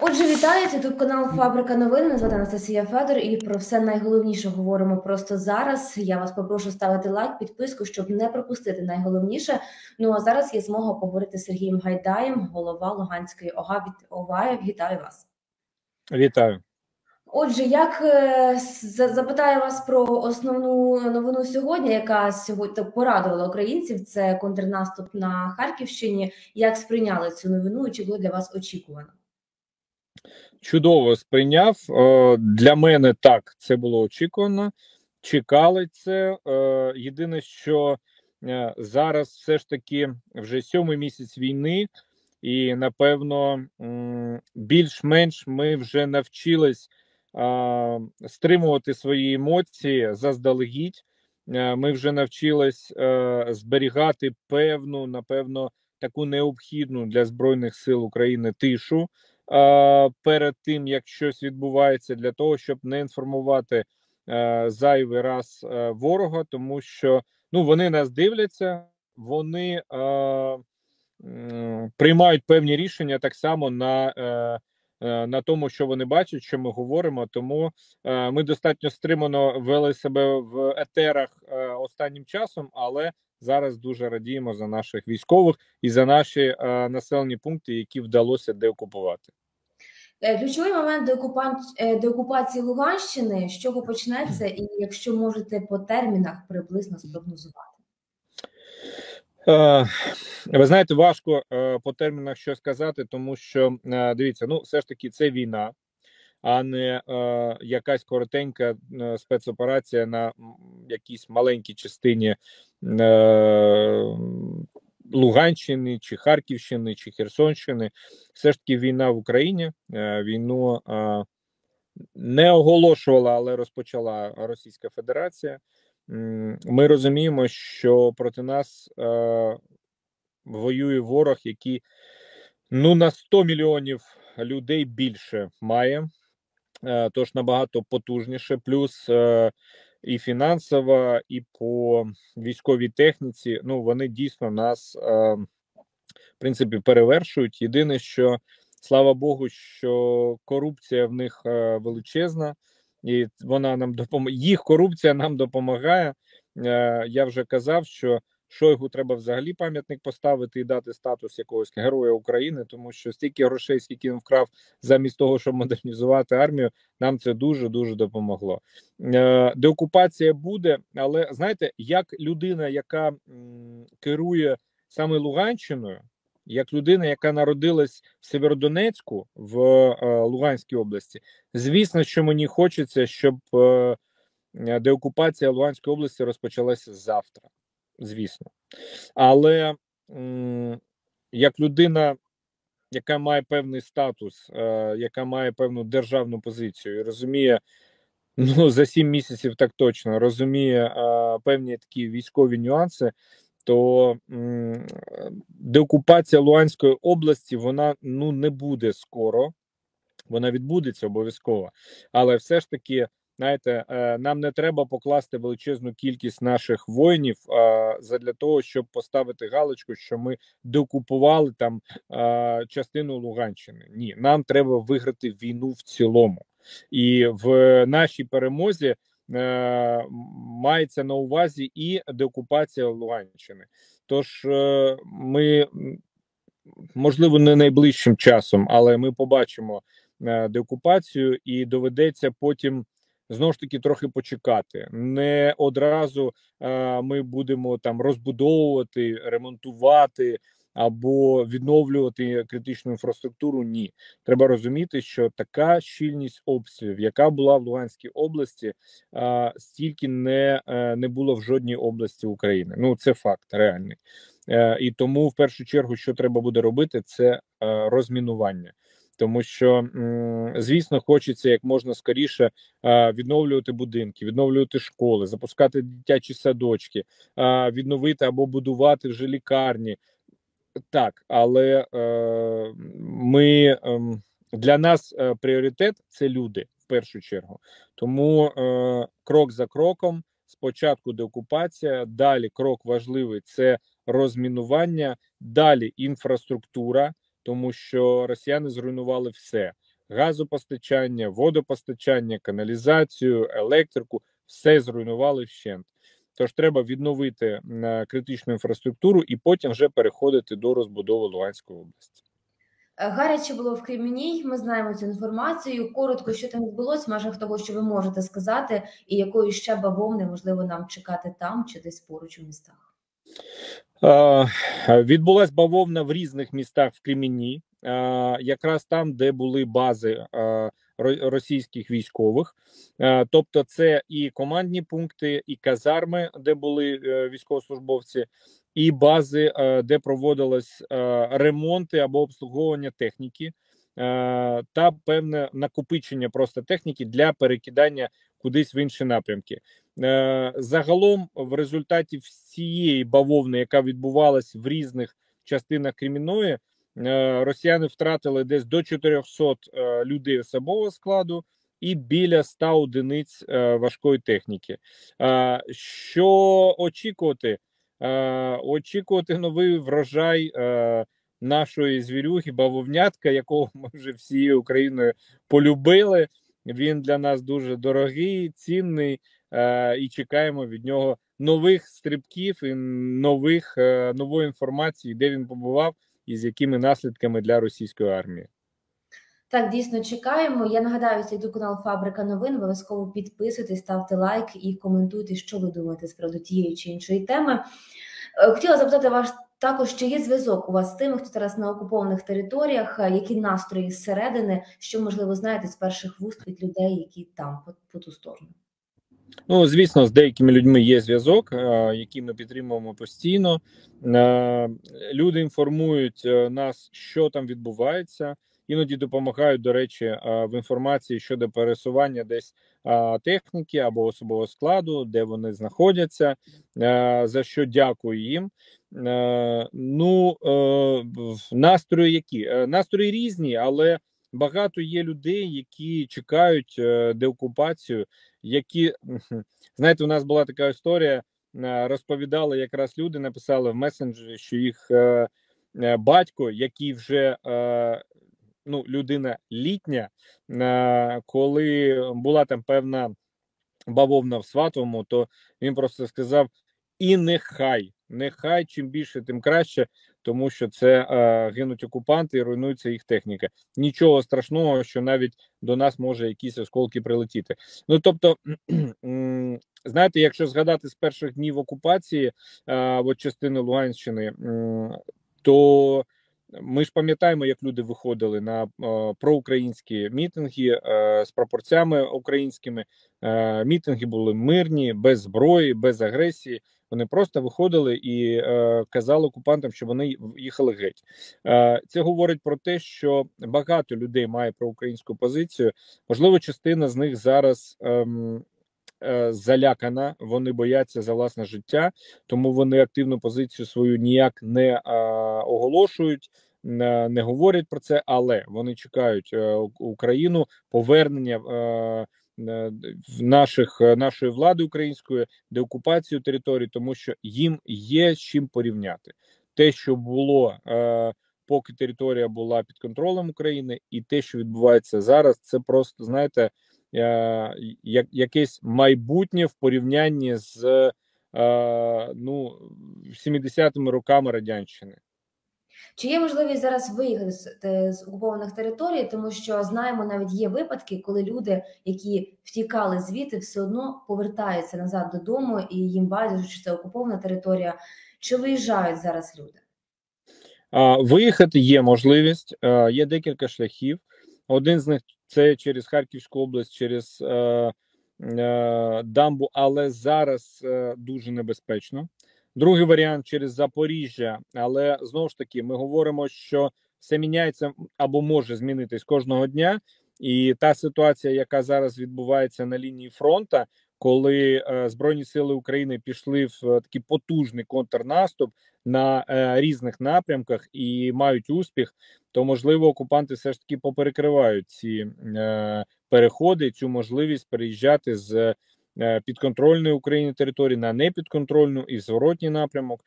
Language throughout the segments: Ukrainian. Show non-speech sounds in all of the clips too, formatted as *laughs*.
Отже, вітаю, це тут канал Фабрика новин. Мене звати Анастасія Федор, і про все найголовніше говоримо просто зараз. Я вас попрошу ставити лайк, підписку, щоб не пропустити найголовніше. Ну а зараз є змога поговорити з Сергієм Гайдаєм, голова Луганської ОГА. Вітаю вас. Вітаю. Отже, як е, запитаю вас про основну новину сьогодні, яка сьогодні порадувала українців, це контрнаступ на Харківщині. Як сприйняли цю новину? Чи було для вас очікувано? Чудово сприйняв. Е, для мене так це було очікувано. Чекали це. Е, єдине, що зараз все ж таки вже сьомий місяць війни, і напевно більш-менш ми вже навчились стримувати свої емоції заздалегідь. Ми вже навчились зберігати певну, напевно, таку необхідну для збройних сил України тишу перед тим як щось відбувається, для того, щоб не інформувати е, зайвий раз е, ворога, тому що ну вони нас дивляться, вони е, приймають певні рішення так само на на тому, що вони бачать, що ми говоримо. Тому ми достатньо стримано вели себе в етерах останнім часом, але зараз дуже радіємо за наших військових і за наші населені пункти, які вдалося деокупувати. Е, ключовий момент деокупації Луганщини, з чого почнеться, і якщо можете по термінах приблизно спрогнозувати. Е, ви знаєте, важко е, по термінах що сказати, тому що дивіться, ну все ж таки це війна, а не якась коротенька спецоперація на якійсь маленькій частині Луганщини, чи Харківщини, чи Херсонщини, все ж таки війна в Україні. Е, війну не оголошувала, але розпочала Російська Федерація. Ми розуміємо, що проти нас е, воює ворог, який ну на 100 мільйонів людей більше має, е, тож набагато потужніше. Плюс і фінансово, і по військовій техніці. Ну вони дійсно нас е, в принципі перевершують. Єдине, що слава Богу, що корупція в них е, величезна, і вона нам допомагає. Їх корупція нам допомагає. Е, я вже казав, що Шойгу треба взагалі пам'ятник поставити і дати статус якогось героя України, тому що стільки грошей, скільки він вкрав, замість того, щоб модернізувати армію, нам це дуже дуже допомогло. Е, деокупація буде, але знаєте, як людина, яка керує саме Луганщиною, як людина, яка народилась в Северодонецьку в е, Луганській області, звісно, що мені хочеться, щоб е, деокупація Луганської області розпочалася завтра звісно. Але як людина, яка має певний статус, е, яка має певну державну позицію і розуміє, ну за сім місяців так точно розуміє е, певні такі військові нюанси. То деокупація Луганської області вона ну не буде скоро, вона відбудеться обов'язково, але все ж таки Знаєте, е, нам не треба покласти величезну кількість наших воїнів для того, щоб поставити галочку, що ми докупували там частину Луганщини. Ні, нам треба виграти війну в цілому, і в нашій перемозі мається на увазі і деокупація Луганщини. Тож е, ми можливо не найближчим часом, але ми побачимо деокупацію, і доведеться потім знову ж таки трохи почекати. Не одразу е, ми будемо там розбудовувати, ремонтувати. Або відновлювати критичну інфраструктуру ні, треба розуміти, що така щільність обстрілів, яка була в Луганській області, стільки не е, не було в жодній області України. Ну це факт реальний, е, і тому в першу чергу, що треба буде робити, це розмінування тому що звісно хочеться як можна скоріше відновлювати будинки, відновлювати школи, запускати дитячі садочки, відновити або будувати вже лікарні. Так, але е, ми ем, для нас е, пріоритет це люди в першу чергу. Тому е, крок за кроком, спочатку деокупація, далі крок важливий це розмінування, далі інфраструктура тому що росіяни зруйнували все: газопостачання, водопостачання, каналізацію, електрику все зруйнували вщент. Тож треба відновити е, критичну інфраструктуру і потім вже переходити до розбудови Луганської області. Е, Гаряче було в Кремінній. Ми знаємо цю інформацію. Коротко, що там відбулося, в межах того, що ви можете сказати, і якої ще бавовни можливо нам чекати там чи десь поруч у містах. Е, Відбулась бавовна в різних містах в Кремінні, е, якраз там, де були бази російських військових. Е, Тобто, це і командні пункти, і казарми, де були е, військовослужбовці, і бази, е, де проводились ремонти або обслуговування техніки, та певне накопичення просто техніки для перекидання кудись в інші напрямки. Загалом, в результаті всієї бавовни, яка відбувалась в різних частинах Кремінної, росіяни втратили десь до 400 е, людей особового складу і біля 100 одиниць е, важкої техніки. Е, Що очікувати? Е, Очікувати новий врожай е, нашої звірюги, бавовнятка, якого *laughs* ми вже всією Україною полюбили. Він для нас дуже дорогий, цінний е, і чекаємо від нього нових стрибків і нових е, нової інформації, де він побував і з якими наслідками для російської армії. Так, дійсно чекаємо. Я нагадаю, це канал Фабрика новин. Обов'язково підписуйтесь, ставте лайк і коментуйте, що ви думаєте з приводу тієї чи іншої теми. Е, Хотіла запитати вас також, чи є зв'язок у вас з тими, хто зараз на окупованих територіях, е, які настрої зсередини, що можливо знаєте з перших вуст від людей, які там по, по ту сторону. Ну, звісно, з деякими людьми є зв'язок, е, який ми підтримуємо постійно. Е, Люди інформують е, нас, що там відбувається. Іноді допомагають, до речі, в інформації щодо пересування десь техніки або особового складу, де вони знаходяться. За що дякую їм. Ну настрої які настрої різні, але багато є людей, які чекають е, деокупацію які знаєте, у нас була така історія. е, Розповідали якраз люди, написали в месенджері, що їх е, батько, який вже ну, людина літня, коли була там певна бавовна в сватовому, то він просто сказав: і нехай, нехай чим більше, тим краще, тому що це е, гинуть окупанти і руйнується їх техніка. Нічого страшного, що навіть до нас може якісь осколки прилетіти. Ну тобто, *clears throat* знаєте, якщо згадати з перших днів окупації е, от частини Луганщини, е, то ми ж пам'ятаємо, як люди виходили на е, проукраїнські мітинги е, з прапорцями українськими. Е, мітинги були мирні, без зброї, без агресії. Вони просто виходили і е, казали окупантам, що вони їхали геть. Е, це говорить про те, що багато людей має проукраїнську позицію. Можливо, частина з них зараз. е, Залякана, вони бояться за власне життя, тому вони активну позицію свою ніяк не е, оголошують, не, говорять про це, але вони чекають е, Україну повернення е, е, наших е, нашої влади української деокупацію території, тому що їм є з чим порівняти те, що було. Е, Поки територія була під контролем України, і те, що відбувається зараз, це просто знаєте, е, якесь майбутнє в порівнянні з е, ну 70-ми роками радянщини. Чи є можливість зараз виїхати з, окупованих територій, тому що знаємо, навіть є випадки, коли люди, які втікали звідти, все одно повертаються назад додому, і їм байдуже, чи це окупована територія, чи виїжджають зараз люди? Виїхати є можливість, е, є декілька шляхів. Один з них це через Харківську область, через е, е, дамбу, але зараз е, дуже небезпечно. Другий варіант через Запоріжжя, але знову ж таки, ми говоримо, що все міняється або може змінитись кожного дня. І та ситуація, яка зараз відбувається на лінії фронта, коли е, Збройні сили України пішли в е, такий потужний контрнаступ на е, різних напрямках і мають успіх, то можливо окупанти все ж таки поперекривають ці переходи, цю можливість переїжджати з підконтрольної Україні території на непідконтрольну і зворотній напрямок.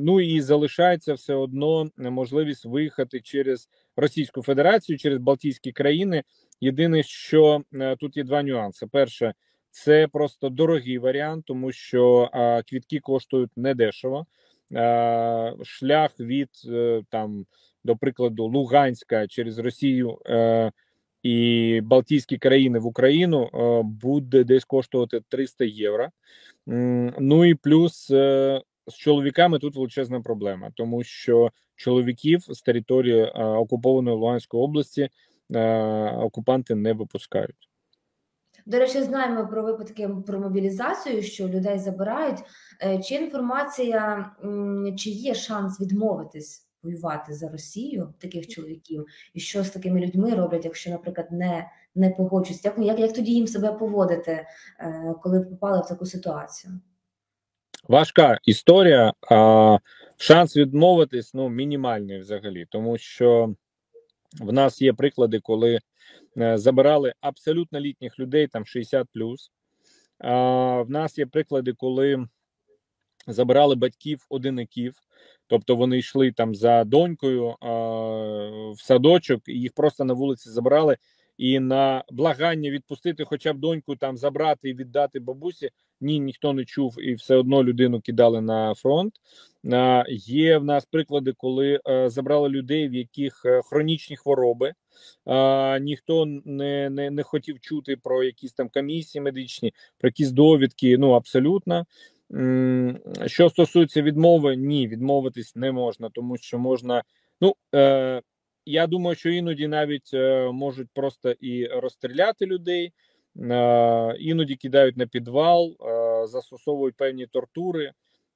Ну і залишається все одно можливість виїхати через Російську Федерацію, через Балтійські країни. Єдине, що тут є два нюанси: перше, це просто дорогий варіант, тому що е, квітки коштують недешево. Е, шлях від е, там, до прикладу, Луганська через Росію е, і Балтійські країни в Україну е, буде десь коштувати 300 євро. Ну і плюс е, з чоловіками тут величезна проблема, тому що чоловіків з території е, окупованої Луганської області е, окупанти не випускають. До речі, знаємо про випадки про мобілізацію, що людей забирають. Е, Чи інформація, чи є шанс відмовитись воювати за Росію таких чоловіків, і що з такими людьми роблять, якщо, наприклад, не, не погоджуються? Як, як, як тоді їм себе поводити, е, коли попали в таку ситуацію? Важка історія. А, шанс відмовитись ну, мінімальний взагалі, тому що в нас є приклади, коли забирали абсолютно літніх людей, там 60 А, в нас є приклади, коли забирали батьків одиників, тобто вони йшли там за донькою в садочок, і їх просто на вулиці забрали. І на благання відпустити, хоча б доньку там забрати і віддати бабусі. Ні, ніхто не чув, і все одно людину кидали на фронт. Є в нас приклади, коли а, забрали людей, в яких а, хронічні хвороби. Ніхто не, не, не хотів чути про якісь там комісії медичні, про якісь довідки. Ну абсолютно. Що стосується відмови, ні, відмовитись не можна, тому що можна. Ну е, я думаю, що іноді навіть е, можуть просто і розстріляти людей, е, іноді кидають на підвал, е, застосовують певні тортури.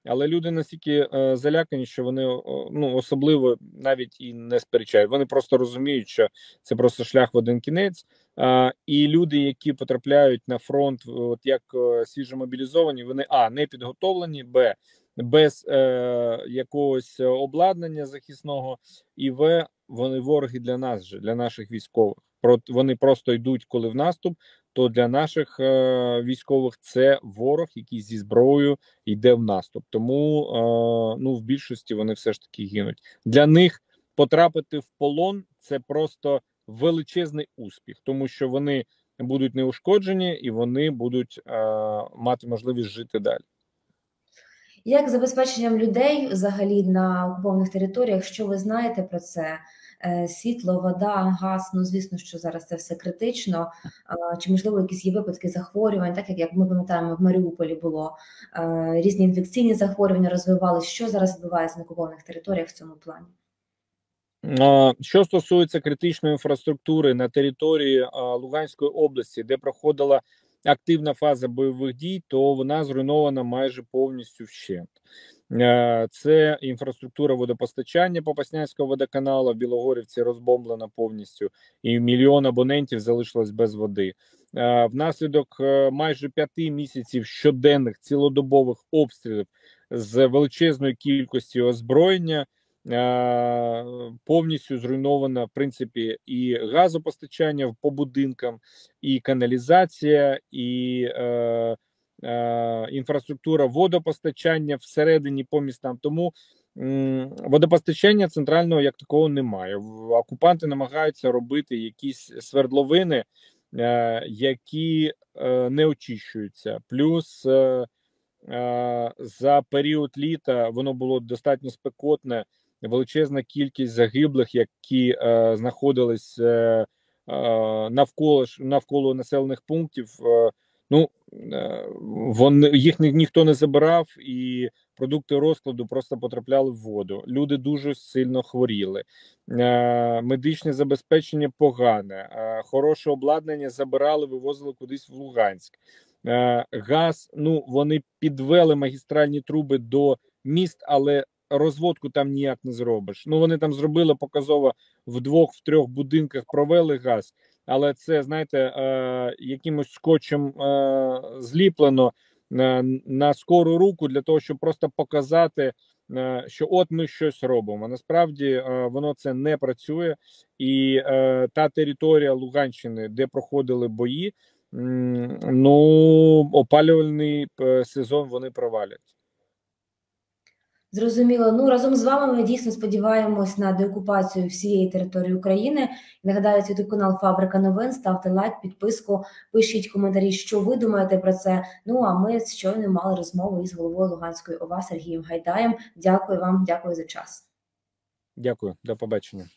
Але люди настільки залякані, що вони ну особливо навіть і не сперечають. Вони просто розуміють, що це просто шлях в один кінець. А, і люди, які потрапляють на фронт, от як свіжомобілізовані, вони а не підготовлені, б без е, якогось обладнання захисного, і в вони вороги для нас же, для наших військових. Про вони просто йдуть, коли в наступ. То для наших е, військових це ворог, який зі зброєю йде в наступ. Тому е, ну в більшості вони все ж таки гинуть. Для них потрапити в полон це просто величезний успіх, тому що вони будуть неушкоджені і вони будуть е, мати можливість жити далі. Як забезпеченням людей взагалі на окупованих територіях, що ви знаєте про це? Е, Світло, вода, газ, ну звісно, що зараз це все критично. Чи можливо якісь є випадки захворювань, так як, як ми пам'ятаємо, в Маріуполі було е, різні інфекційні захворювання розвивалися. Що зараз відбувається на окупованих територіях в цьому плані? Що стосується критичної інфраструктури на території Луганської області, де проходила активна фаза бойових дій, то вона зруйнована майже повністю вщент. Е, Це інфраструктура водопостачання Попаснянського водоканалу в Білогорівці розбомблена повністю, і мільйон абонентів залишилось без води. Е, Внаслідок е, майже п'яти місяців щоденних цілодобових обстрілів з величезною кількістю озброєння. Повністю зруйновано в принципі і газопостачання по будинкам, і каналізація, і е, е, інфраструктура водопостачання всередині по містам. Тому водопостачання центрального як такого немає. Окупанти намагаються робити якісь свердловини, е, які е, не очищуються. Плюс е, за період літа воно було достатньо спекотне величезна кількість загиблих, які е, знаходились е, е, навколо навколо населених пунктів. Е, ну е, вони їх ні, ніхто не забирав, і продукти розкладу просто потрапляли в воду. Люди дуже сильно хворіли. Е, медичне забезпечення погане, е, хороше обладнання забирали, вивозили кудись в Луганськ. Е, газ, ну вони підвели магістральні труби до міст, але розводку там ніяк не зробиш. Ну вони там зробили показово в двох, в трьох будинках провели газ, але це знаєте, е, якимось скотчем е, зліплено е, на скору руку для того, щоб просто показати. е, Що от ми щось робимо. Насправді е, воно це не працює, і е, та територія Луганщини, де проходили бої, ну опалювальний сезон вони провалять. Зрозуміло. Ну разом з вами ми дійсно сподіваємось на деокупацію всієї території України. Нагадаю, це канал Фабрика новин. Ставте лайк, підписку, пишіть коментарі, що ви думаєте про це. Ну а ми щойно мали розмову із головою Луганської ОВА Сергієм Гайдаєм. Дякую вам, дякую за час. Дякую, до побачення.